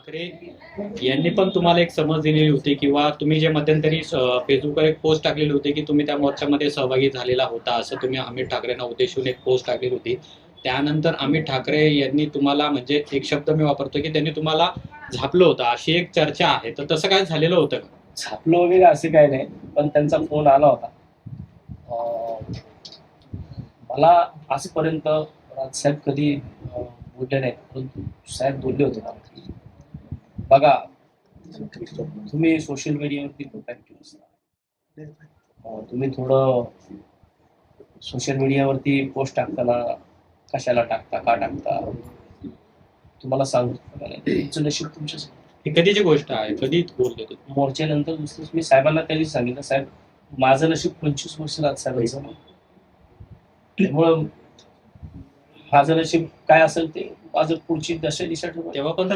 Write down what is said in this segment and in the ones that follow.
ठाकरे यांनी पण तुम्हाला एक समज दिलेली होती किंवा तुम्ही जे मध्यंतरी फेसबुकवर एक पोस्ट टाकलेली होती की तुम्ही त्या मोर्चामध्ये सहभागी झालेला होता असं तुम्ही अमित ठाकरेंना उद्देशून एक पोस्ट टाकलेली होती. त्यानंतर अमित ठाकरे यांनी तुम्हाला म्हणजे एक शब्द मी वापरतो की त्यांनी तुम्हाला झापलं होतं अशी एक चर्चा आहे. तर तसं काय झालेलं होतं झापलं वगैरे असे काय नाही पण त्यांचा फोन आला होता. मला आजपर्यंत राजसाहेब कधी बोलले नाहीत परंतु साहेब बोलले होते मला. बघा तुम्ही सोशल मीडियावरती खूप ऍक्टिव्ह असता. तुम्ही थोडं सोशल मीडियावरती पोस्ट टाकताना कशाला टाकता का टाकता? तुम्हाला सांगतो तुमचं नशीब तुमच्या ही कधीची गोष्ट आहे कधी बोलतो मोर्चानंतर दुसरं मी साहेबांना त्यांनी सांगितलं साहेब माझं नशीब पंचवीस वर्ष राजसाहेबांचं त्यामुळं माझं नशीब काय असेल ते माझं पुढची दशा दिशा ठरवा तेव्हा पण.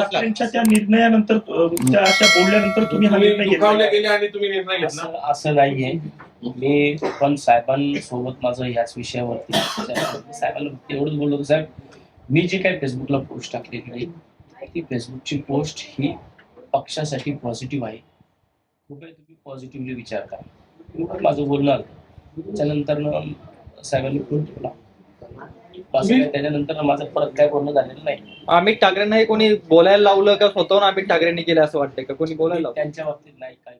ठाकरेंच्या- त्या निर्णयानंतर अ, त्या अशा बोलल्यानंतर तुम्ही हा निर्णय दुखावले घेतला गेले आणि तुम्ही निर्णय घेतला. असं नाहीये. मी पण साहेबांसोबत माझं ह्याच विषयावरती साहेबांना एवढंच बोललो होतो साहेब मी जी काही फेसबुकला पोस्ट टाकलेली आहे ती फेसबुकची पोस्ट ही पक्षासाठी पॉझिटिव्ह आहे. कृपया तुम्ही पॉझिटिव्हली विचार करा. माझं बोलणं आलं त्याच्यानंतर न साहेबांनी फोन ठेवला त्याच्यानंतर माझं परत काय बोलणं झालेलं नाही. अमित ठाकरेंना हे कोणी बोलायला लावलं का स्वतःहून अमित ठाकरेंनी केलं असं वाटतंय का? कोणी बोलायला लावलं? त्यांच्या बाबतीत नाही काय